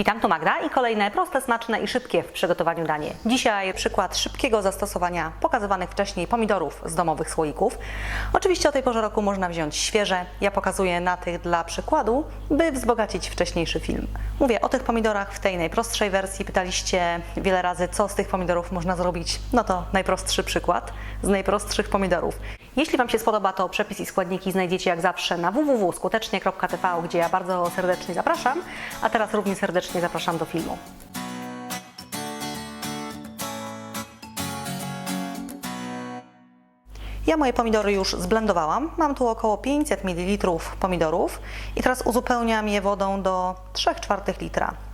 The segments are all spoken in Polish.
Witam, tu Magda i kolejne proste, smaczne i szybkie w przygotowaniu danie. Dzisiaj przykład szybkiego zastosowania pokazywanych wcześniej pomidorów z domowych słoików. Oczywiście o tej porze roku można wziąć świeże. Ja pokazuję na tych dla przykładu, by wzbogacić wcześniejszy film. Mówię o tych pomidorach w tej najprostszej wersji. Pytaliście wiele razy, co z tych pomidorów można zrobić. No to najprostszy przykład z najprostszych pomidorów. Jeśli Wam się spodoba, to przepis i składniki znajdziecie jak zawsze na www.skutecznie.tv, gdzie ja bardzo serdecznie zapraszam, a teraz równie serdecznie zapraszam do filmu. Ja moje pomidory już zblendowałam. Mam tu około 500 ml pomidorów i teraz uzupełniam je wodą do 3 czwartych litra.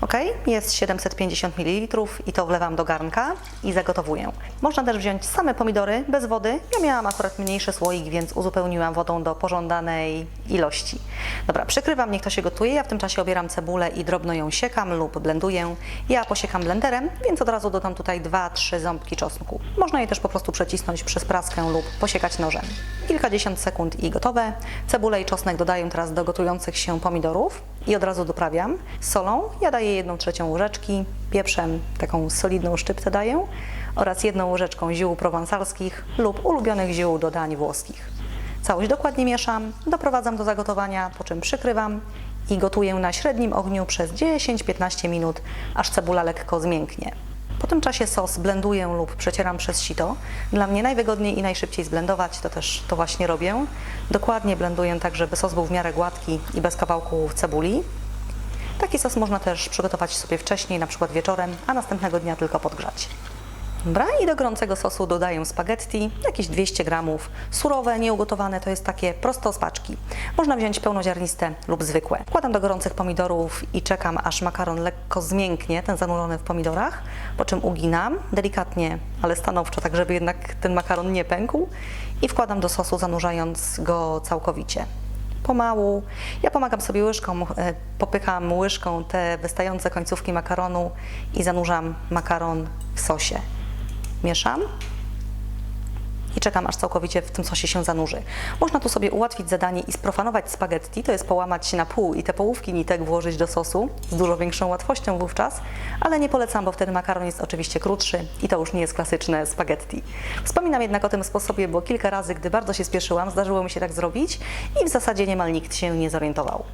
Ok, jest 750 ml i to wlewam do garnka i zagotowuję. Można też wziąć same pomidory bez wody. Ja miałam akurat mniejszy słoik, więc uzupełniłam wodą do pożądanej ilości. Dobra, przykrywam, niech to się gotuje. Ja w tym czasie obieram cebulę i drobno ją siekam lub blenduję. Ja posiekam blenderem, więc od razu dodam tutaj 2-3 ząbki czosnku. Można je też po prostu przecisnąć przez praskę lub posiekać nożem. Kilkadziesiąt sekund i gotowe. Cebulę i czosnek dodaję teraz do gotujących się pomidorów i od razu doprawiam solą. Ja daję jedną trzecią łyżeczki, pieprzem taką solidną szczyptę daję oraz jedną łyżeczką ziół prowansalskich lub ulubionych ziół do dań włoskich. Całość dokładnie mieszam, doprowadzam do zagotowania, po czym przykrywam i gotuję na średnim ogniu przez 10-15 minut, aż cebula lekko zmięknie. Po tym czasie sos blenduję lub przecieram przez sito. Dla mnie najwygodniej i najszybciej zblendować, to też to właśnie robię. Dokładnie blenduję tak, żeby sos był w miarę gładki i bez kawałków cebuli. Taki sos można też przygotować sobie wcześniej, na przykład wieczorem, a następnego dnia tylko podgrzać. Dobra, i do gorącego sosu dodaję spaghetti, jakieś 200 gramów. Surowe, nieugotowane, to jest takie prosto z paczki. Można wziąć pełnoziarniste lub zwykłe. Wkładam do gorących pomidorów i czekam, aż makaron lekko zmięknie, ten zanurzony w pomidorach, po czym uginam delikatnie, ale stanowczo, tak żeby jednak ten makaron nie pękł i wkładam do sosu, zanurzając go całkowicie pomału. Ja pomagam sobie łyżką, e, popycham łyżką te wystające końcówki makaronu i zanurzam makaron w sosie. Mieszam i czekam, aż całkowicie w tym sosie się zanurzy. Można tu sobie ułatwić zadanie i sprofanować spaghetti, to jest połamać się na pół i te połówki nitek włożyć do sosu z dużo większą łatwością wówczas, ale nie polecam, bo wtedy makaron jest oczywiście krótszy i to już nie jest klasyczne spaghetti. Wspominam jednak o tym sposobie, bo kilka razy, gdy bardzo się spieszyłam, zdarzyło mi się tak zrobić i w zasadzie niemal nikt się nie zorientował.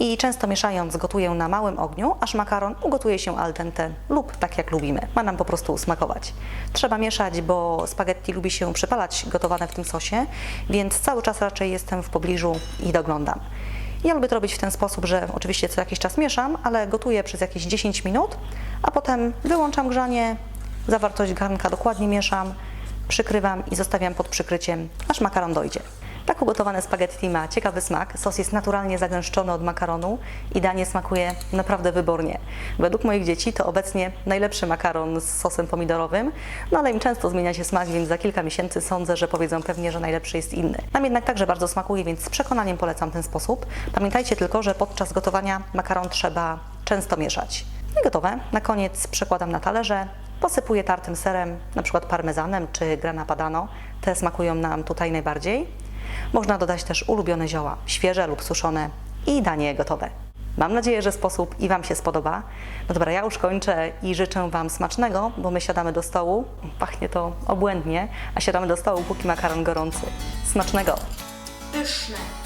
I często mieszając gotuję na małym ogniu, aż makaron ugotuje się al dente lub tak jak lubimy. Ma nam po prostu smakować. Trzeba mieszać, bo spaghetti lubi się przypalać gotowane w tym sosie, więc cały czas raczej jestem w pobliżu i doglądam. Ja lubię to robić w ten sposób, że oczywiście co jakiś czas mieszam, ale gotuję przez jakieś 10 minut, a potem wyłączam grzanie, zawartość garnka dokładnie mieszam, przykrywam i zostawiam pod przykryciem, aż makaron dojdzie. Tak ugotowane spaghetti ma ciekawy smak, sos jest naturalnie zagęszczony od makaronu i danie smakuje naprawdę wybornie. Według moich dzieci to obecnie najlepszy makaron z sosem pomidorowym, no ale im często zmienia się smak, więc za kilka miesięcy sądzę, że powiedzą pewnie, że najlepszy jest inny. Nam jednak także bardzo smakuje, więc z przekonaniem polecam ten sposób. Pamiętajcie tylko, że podczas gotowania makaron trzeba często mieszać. I gotowe. Na koniec przekładam na talerze, posypuję tartym serem, na przykład parmezanem czy grana padano. Te smakują nam tutaj najbardziej. Można dodać też ulubione zioła, świeże lub suszone i danie gotowe. Mam nadzieję, że sposób i Wam się spodoba. No dobra, ja już kończę i życzę Wam smacznego, bo my siadamy do stołu. Pachnie to obłędnie, a siadamy do stołu, póki makaron gorący. Smacznego! Pyszne.